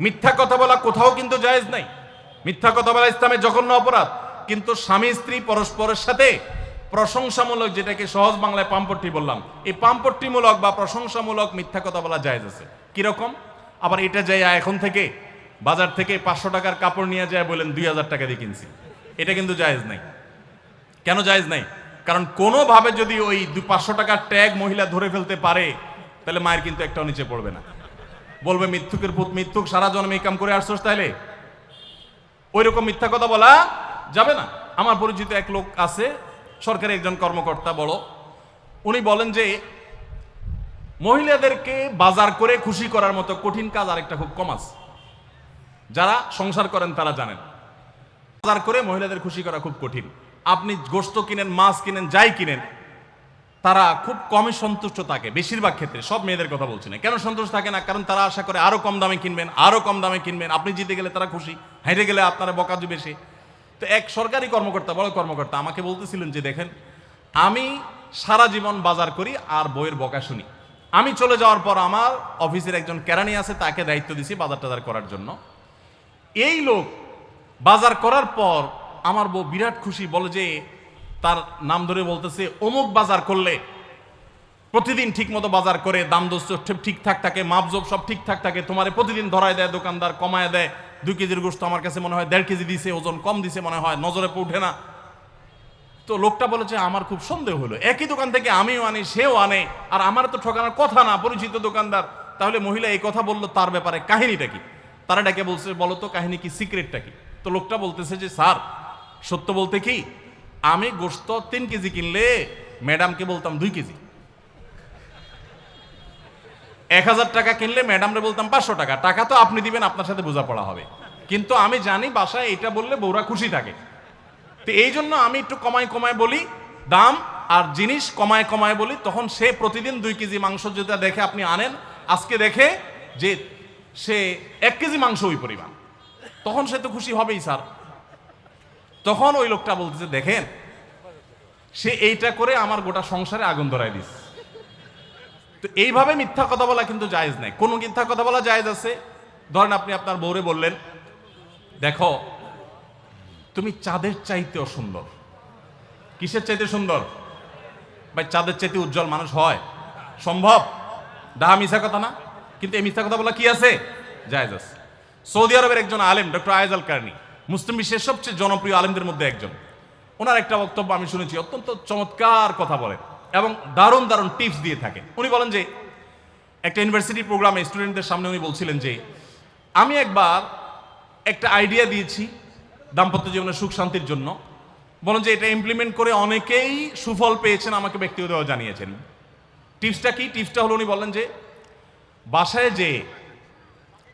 মিথ্যা কথা বলা কোথাও কিন্তু জায়েজ নাই। মিথ্যা কথা বলা ইসলামের জঘন্য অপরাধ। কিন্তু স্বামী, স্ত্রী পরস্পরের সাথে প্রশংসামূলক যেটাকে সহজ বাংলায় পাম্পট্টি বললাম, এই পাম্পট্টিমূলক বা প্রশংসামূলক মিথ্যা কথা বলা জায়েজ আছে। কীরকম? আবার এটা যাই এখন থেকে, বাজার থেকে পাঁচশো টাকার কাপড় নিয়ে যায় বলেন দুই হাজার টাকা দিয়ে কিনছি। এটা কিন্তু জায়েজ নাই। কেন জায়েজ নাই? কারণ কোনোভাবে যদি ওই দু পাঁচশো টাকার ট্যাগ মহিলা ধরে ফেলতে পারে, তাহলে মায়ের কিন্তু একটাও নিচে পড়বে না। বলবে, মিথ্যুকের পুত, মিথ্যুক, সারা জন্ম কাম করে আসছোস তাহলে ওই রকম মিথ্যা কথা বলা যাবে না। আমার পরিচিত এক লোক আছে, সরকারি একজন কর্মকর্তা বড়। উনি বলেন যে, মহিলাদেরকে বাজার করে খুশি করার মতো কঠিন কাজ আরেকটা খুব কম আছে। যারা সংসার করেন তারা জানেন। বাজার করে মহিলাদের খুশি করা খুব কঠিন। আপনি গোস্ত কিনেন, মাছ কিনেন, যাই কিনেন তারা খুব কমই সন্তুষ্ট থাকে, বেশিরভাগ ক্ষেত্রে, সব মেয়েদের কথা বলছি না। কেন সন্তুষ্ট থাকে না? কারণ তারা আশা করে আরও কম দামে কিনবেন আরও কম দামে কিনবেন, আপনি জিতে গেলে তারা খুশি, হেরে গেলে আপনারা বকা দিবে সে তো এক সরকারি কর্মকর্তা, বড় কর্মকর্তা আমাকে বলতেছিলেন যে, দেখেন, আমি সারা জীবন বাজার করি আর বইয়ের বকা শুনি। আমি চলে যাওয়ার পর আমার অফিসের একজন কেরানি আছে, তাকে দায়িত্ব দিছি বাজার টাজার করার জন্য। এই লোক বাজার করার পর আমার বউ বিরাট খুশি, বলে যে তার নাম ধরে বলতেছে, অমুক বাজার করলে প্রতিদিন ঠিক মতো বাজার করে, দাম দোষ ঠিকঠাক থাকে মাপজোপ সব ঠিকঠাক থাকে তোমারে প্রতিদিন ধরায় দেয়, দোকানদার কমায় দেয়, দুই কেজির গোস্ত আমার কাছে মনে হয় দেড় কেজি দিছে, ওজন কম দিছে মনে হয়, নজরে উঠে না। তো লোকটা বলেছে, আমার খুব সন্দেহ হলো। একই দোকান থেকে আমিও আনি, সেও আনে, আর আমার তো ঠকানোর কথা না, পরিচিত দোকানদার। তাহলে মহিলা এই কথা বলল, তার ব্যাপারে কাহিনীটা কি? তারা ডেকে বলছে, বলো তো কাহিনী কি সিক্রেটটা কি? তো লোকটা বলতেছে যে, স্যার, সত্য বলতে কি আমি গোস্ত তিন কেজি কিনলে ম্যাডামকে বলতাম দুই কেজি। এক হাজার টাকা কিনলে ম্যাডামরে বলতাম পাঁচশো টাকা। টাকা তো আপনি দিবেন, আপনার সাথে বোঝাপড়া হবে। কিন্তু আমি জানি বাসায় এটা বললে বউরা খুশি থাকে। তো এই জন্য আমি একটু কমায় কমায় বলি, দাম আর জিনিস কমায় কমায় বলি, তখন সে প্রতিদিন দুই কেজি মাংস যেটা দেখে আপনি আনেন, আজকে দেখে যে সে এক কেজি মাংস ওই পরিমাণ। তখন সে তো খুশি হবেই, স্যার। তখন ওই লোকটা বলতেছে, দেখেন, সে এইটা করে আমার গোটা সংসারে আগুন ধরাই দিস তো এইভাবে মিথ্যা কথা বলা কিন্তু জায়েজ নাই। কোন মিথ্যা কথা বলা জায়েজ আছে? ধরেন আপনি আপনার বউরে বললেন, দেখো, তুমি চাঁদের চাইতেও সুন্দর। কিসের চাইতে সুন্দর? ভাই, চাঁদের চাইতে উজ্জ্বল মানুষ হয়। সম্ভব? ডাহা মিথ্যা কথা না? কিন্তু এই মিথ্যা কথা বলা কি আছে? জায়েজ আছে। সৌদি আরবের একজন আলেম, ডক্টর আয়েজ আল কার্নি মুসলিম বিশ্বের সবচেয়ে জনপ্রিয় আলেমদের মধ্যে একজন। ওনার একটা বক্তব্য আমি শুনেছি, অত্যন্ত চমৎকার কথা বলেন এবং দারুণ দারুণ টিপস দিয়ে থাকেন উনি বলেন যে, একটা ইউনিভার্সিটি প্রোগ্রামে স্টুডেন্টদের সামনে উনি বলছিলেন যে, আমি একবার একটা আইডিয়া দিয়েছি দাম্পত্য জীবনের সুখ শান্তির জন্য। বলেন যে, এটা ইমপ্লিমেন্ট করে অনেকেই সুফল পেয়েছেন, আমাকে ব্যক্তিগতভাবে জানিয়েছেন। টিপসটা কি? টিপসটা হলো উনি বলেন যে, বাসায় যে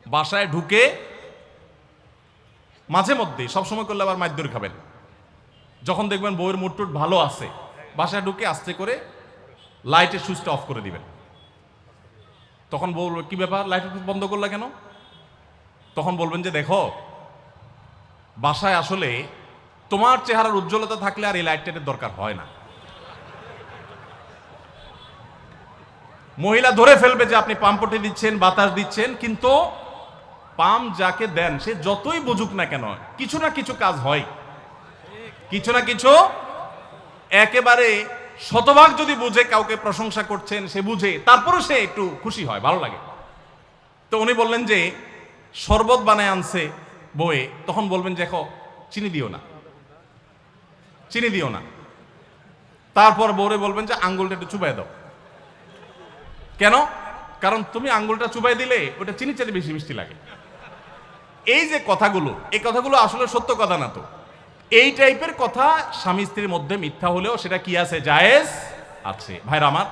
বাসায় ঢুকে মাঝে মধ্যে সবসময় করলে আবার মাইদুর খাবেন। যখন দেখবেন বউয়ের মুটটুট ভালো আছে, বাসায় ঢুকে আস্তে করে লাইটের সুইচটা অফ করে দিবেন। তখন বলবে, কি ব্যাপার, লাইট বন্ধ করলা কেন? তখন বলবেন যে, দেখো, বাসায় আসলে তোমার চেহারার উজ্জ্বলতা থাকলে আর এই লাইটটার দরকার হয় না। মহিলা ধরে ফেলবে যে, আপনি পাম্পটি দিচ্ছেন, বাতাস দিচ্ছেন, কিন্তু পাম্প যাকে দেন, সে যতই বুঝুক না কেন, কিছু না কিছু কাজ হয়। কিছু না কিছু একেবারে শতভাগ যদি বুঝে, কাউকে প্রশংসা করছেন, সে বুঝে তারপরে সে একটু খুশি হয়, ভালো লাগে। তো উনি বললেন যে, শরবত বানায় আনছে বয়ে তখন বলবেন দেখো, চিনি দিও না। চিনি দিও না। তারপর বউরে বলবেন যে, আঙ্গুলটা একটু চুবাই দাও। কেন? কারণ তুমি আঙ্গুলটা চুবাই দিলে, ওটা চিনি চাইতে বেশি মিষ্টি লাগে। এই যে কথাগুলো, এই কথাগুলো আসলে সত্য কথা না তো। এই টাইপের কথা স্বামী স্ত্রীর মধ্যে মিথ্যা হলেও সেটা কি আছে? জায়েজ আছে। ভাইরা আমার,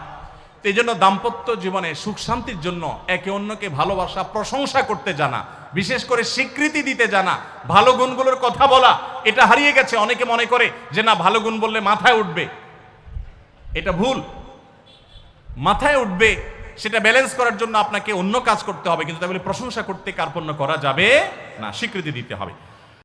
এই জন্য দাম্পত্য জীবনে সুখ শান্তির জন্য একে অন্যকে ভালোবাসা, প্রশংসা করতে জানা, বিশেষ করে স্বীকৃতি দিতে জানা, ভালো গুণগুলোর কথা বলা, এটা হারিয়ে গেছে। অনেকে মনে করে যে না, ভালো গুণ বললে মাথায় উঠবে। এটা ভুল। মাথায় উঠবে সেটা ব্যালেন্স করার জন্য আপনাকে অন্য কাজ করতে হবে, কিন্তু তাই বলে প্রশংসা করতে কার্পণ্য করা যাবে না, স্বীকৃতি দিতে হবে।